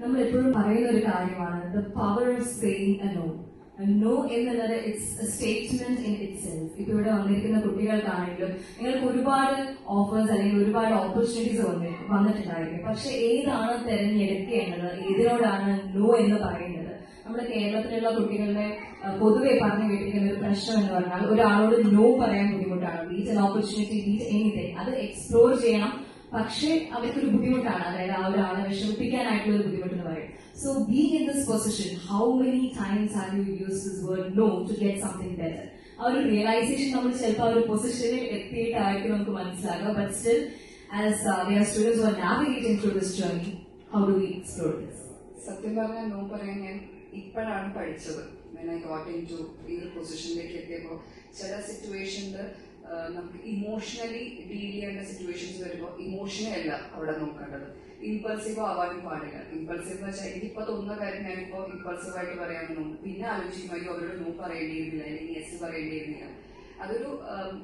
നമ്മൾ എപ്പോഴും പറയുന്ന ഒരു കാര്യമാണ് the power of saying a no no എന്നുള്ളത് it's statement in it self ഇപ്പൊ ഇവിടെ വന്നിരിക്കുന്ന കുട്ടികൾക്കാണെങ്കിലും നിങ്ങൾക്ക് ഒരുപാട് ഓഫേഴ്സ് അല്ലെങ്കിൽ ഒരുപാട് ഓപ്പർച്യൂണിറ്റീസ് വന്നി വന്നിട്ടുണ്ടായിരിക്കും. പക്ഷെ ഏതാണ് തിരഞ്ഞെടുക്കേണ്ടത് ഏതിനോടാണ് നോ എന്ന് പറയുന്നത്? നമ്മുടെ കേരളത്തിലുള്ള കുട്ടികളുടെ പൊതുവെ പറഞ്ഞു കേട്ടിരിക്കുന്ന ഒരു പ്രശ്നം എന്ന് പറഞ്ഞാൽ ഒരാളോട് നോ പറയാൻ ബുദ്ധിമുട്ടാണ്. Beat an opportunity beat anything അത് എക്സ്പ്ലോർ ചെയ്യണം. പക്ഷേ അവർക്കൊരു ബുദ്ധിമുട്ടാണ്. അതായത് ആ ഒരാളെ വിഷമിപ്പിക്കാനായിട്ടുള്ള ഒരു ബുദ്ധിമുട്ട് എന്ന് പറയും. So being in this position how many times are you use this word no to get something better ആ ഒരു റിയലൈസേഷൻ നമ്മൾ ചിലപ്പോൾ ആ ഒരു പൊസിഷനിൽ എത്തിയിട്ടായിരിക്കും നമുക്ക് മനസ്സിലാകുക but still as students are navigating through this journey how do we explore this സത്യം പറഞ്ഞാൽ നോ പറയാൻ ഞാൻ ഇപ്പോഴാണ് പഠിച്ചത്. When I got into ഈ ഒരു പൊസിഷനിലേക്ക് എത്തിയപ്പോൾ ചില സിറ്റുവേഷനിൽ നമുക്ക് ഇമോഷണലി ഡീൽ ചെയ്യേണ്ട സിറ്റുവേഷൻസ് വരുമ്പോൾ ഇമോഷനെ അല്ല അവിടെ നോക്കേണ്ടത്. ഇമ്പൾസീവ് ആവാനും പാടില്ല. ഇമ്പൾസീവ് എന്ന് വെച്ചാൽ എനിക്കിപ്പോ തോന്നുന്ന കാര്യം ഞാനിപ്പോ ഇമ്പൾസീവ് ആയിട്ട് പറയാൻ തോന്നുന്നു പിന്നെ ആലോചിക്കും അയ്യോ അവരോട് നോ പറയേണ്ടിയിരുന്നില്ല അല്ലെങ്കിൽ യെസ് പറയേണ്ടിയിരുന്നില്ല. അതൊരു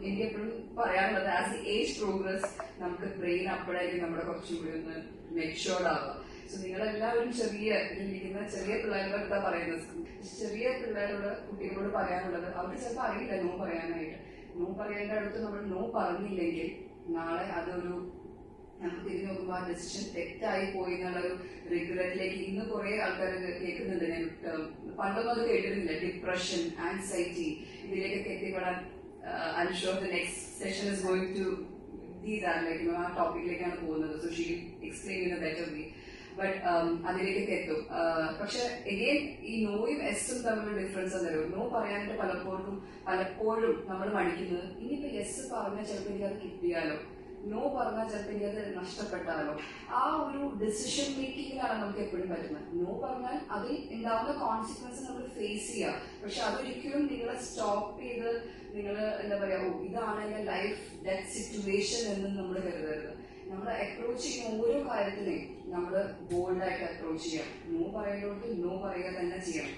എനിക്ക് എപ്പോഴും പറയാനുള്ളത് ആസ് ഏജ് പ്രോഗ്രസ് നമുക്ക് ബ്രെയിൻ അപ്പോഴായിരിക്കും നമ്മുടെ കുറച്ചും കൂടി ഒന്ന് മെച്ചുവേർഡ് ആവുക. സോ നിങ്ങളെല്ലാവരും ചെറിയ ഇതിലിരിക്കുന്ന ചെറിയ പിള്ളേരുടെ പറയുന്നത്. ചെറിയ പിള്ളേരോട് കുട്ടികളോട് പറയാനുള്ളത്. അവർക്ക് ചിലപ്പോൾ അറിയില്ല നോ പറയാനായിട്ട്. നോ പറയേണ്ട അടുത്ത് നമ്മൾ നോ പറഞ്ഞില്ലെങ്കിൽ നാളെ അതൊരു നമുക്ക് തിരിഞ്ഞു നോക്കുമ്പോൾ ആ ഡെസിഷൻ തെറ്റായി പോയി എന്നുള്ളൊരു റിഗ്രറ്റിലേക്ക് ഇന്ന് കുറെ ആൾക്കാർ കേൾക്കുന്നുണ്ട്. ഞാൻ പണ്ടൊന്നും അത് കേട്ടിരുന്നില്ല. ഡിപ്രഷൻ ആൻസൈറ്റി ഇതിലേക്കൊക്കെ എത്തിപ്പെടാൻ sure the next session is going to these are like ആ ടോപ്പിക്കിലേക്കാണ് പോകുന്നത്. So she explain in a better way but അതിലേക്കൊക്കെ എത്തും Uh, പക്ഷെ എഗെയിൻ ഈ നോയും എസും തമ്മിലുള്ള ഡിഫറൻസ് എന്തായാലും നോ പറയാനായിട്ട് പലപ്പോഴും പലപ്പോഴും നമ്മൾ മടിക്കുന്നത് ഇനിയിപ്പോ എസ് പറഞ്ഞാൽ ചിലപ്പോൾ എനിക്ക് അത് കിട്ടിയാലോ? നോ പറഞ്ഞാൽ ചിലപ്പോൾ ഇനി അത് നഷ്ടപ്പെട്ടാലോ. ആ ഒരു ഡിസിഷൻ മേക്കിങ്ങിലാണ് നമുക്ക് എപ്പോഴും പറ്റുന്നത്. നോ പറഞ്ഞാൽ അതിൽ ഉണ്ടാവുന്ന കോൺസിക്വൻസ് നമ്മൾ ഫേസ് ചെയ്യുക പക്ഷെ അതൊരിക്കലും നിങ്ങളെ സ്റ്റോപ്പ് ചെയ്ത് നിങ്ങൾ എന്താ പറയുക ഓ ഇതാണ് എന്റെ ലൈഫ് ഡെത്ത് സിറ്റുവേഷൻ എന്ന് നമ്മൾ കരുതരുത്. നമ്മൾ അപ്രോച്ച് ചെയ്യുന്ന ഓരോ കാര്യത്തിനെയും നമ്മൾ ബോൾഡായിട്ട് അപ്രോച്ച് ചെയ്യാം. നോ പറയുന്നവർക്ക് നോ പറയുക തന്നെ ചെയ്യണം.